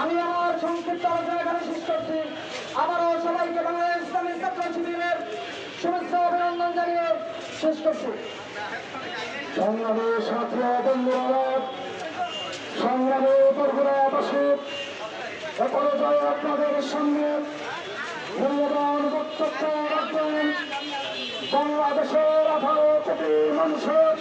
আমি আমার সংক্ষিপ্ত আলোচনা এখানে শেষ করছি। আবারও সবাইকে বাংলাদেশ ইসলামী ছাত্র শিবিরের শুভেচ্ছা অভিনন্দন জানিয়ে শেষ করছি। সংগ্রামী ছাত্র বন্ধুরা, সংগ্রামী বর্গুরাবাসী অপরাজয় আপনাদের সামনে মূল্যবান বক্তব্য রাখবেন। বাংলাদেশের আঠারো কোটি মানুষের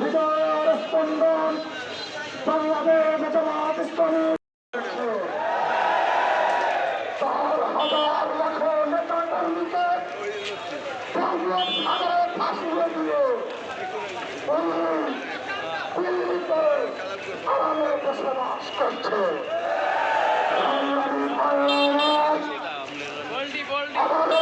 হৃদয়ের স্পন্দন বাংলাদেশ জামাত ইসলামী। চার হাজার লাখ নেতা কর্মীকে বাংলার সাগরে ফাঁসিয়ে দিয়ে দিল্লিতে আমাদের বসবাস করছে। আমাদের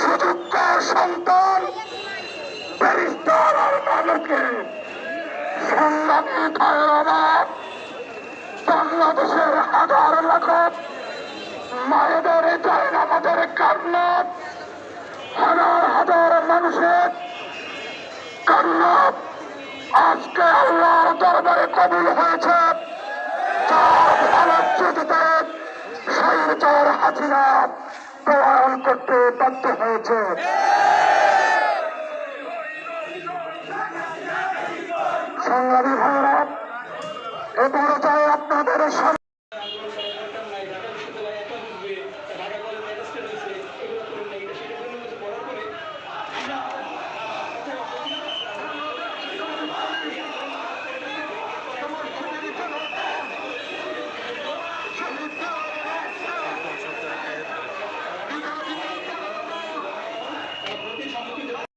সুযোগ্য সন্তান ব্যারিস্টার আর মানুষকে সংগ্রামী ভাইয়ের বাংলাদেশের হাজার লাখ মায়েদের যায় আমাদের কান্না হাজার হাজার মানুষের কান্না আজকে আল্লাহর দরবারে কবুল হয়েছে। চার ফলশ্রুতিতে স্বৈরাচার হাসিনা প্রয়াণ করতে বাধ্য হয়েছে। সংগ্রামী ভাইরা এ পর্যায়ে আপনাদের